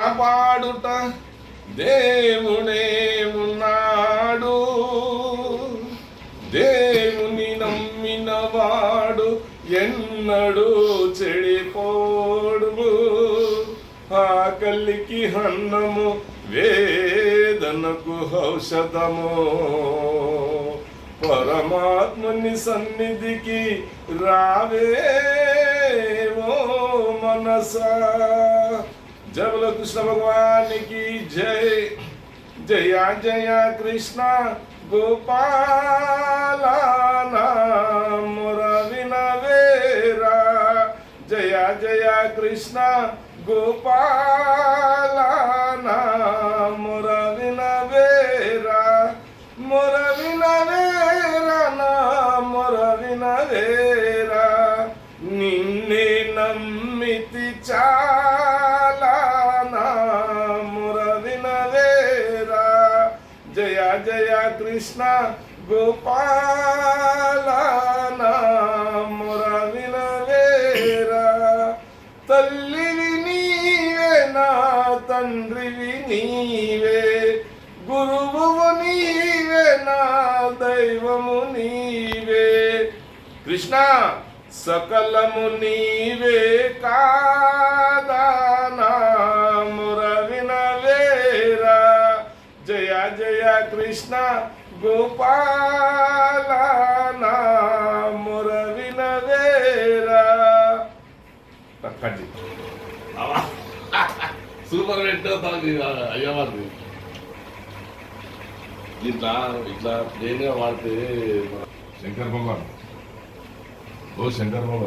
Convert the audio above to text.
కాపాడుట దేవుడే ఉన్నాడు. దేవుని నమ్మిన వాడు ఎన్నడు చెడిపోడు. ఆకలికి అన్నము వేదనకు ఔషధము. పరమాత్మని సన్నిధికి రావే ఓ మనసా జయ బోలో కృష్ణ భగవానికి జై. జయ జయ కృష్ణ గోపాల వినవేరా జయ జయ కృష్ణ గోపాల మొర వినవేరా మొర వినవేరా నా మొర వినవేరా నిన్నే నమ్మితి చాలా జయ కృష్ణ గోపాల నా మొర తల్లివి నీవే నా తండ్రివి నీవే. గురువు నీవే నా దైవము నీవే. కృష్ణ సకలము నీవే. జయ కృష్ణ గోపాల నా ముర వినవేరా కట్టి సూపర్ పెట్టేది అయ్యవాది ఇట్లా ఇట్లా ప్లేన్గా వాడితే శంకర్ భగవాన్. ఓ శంకర్ భగవాన్.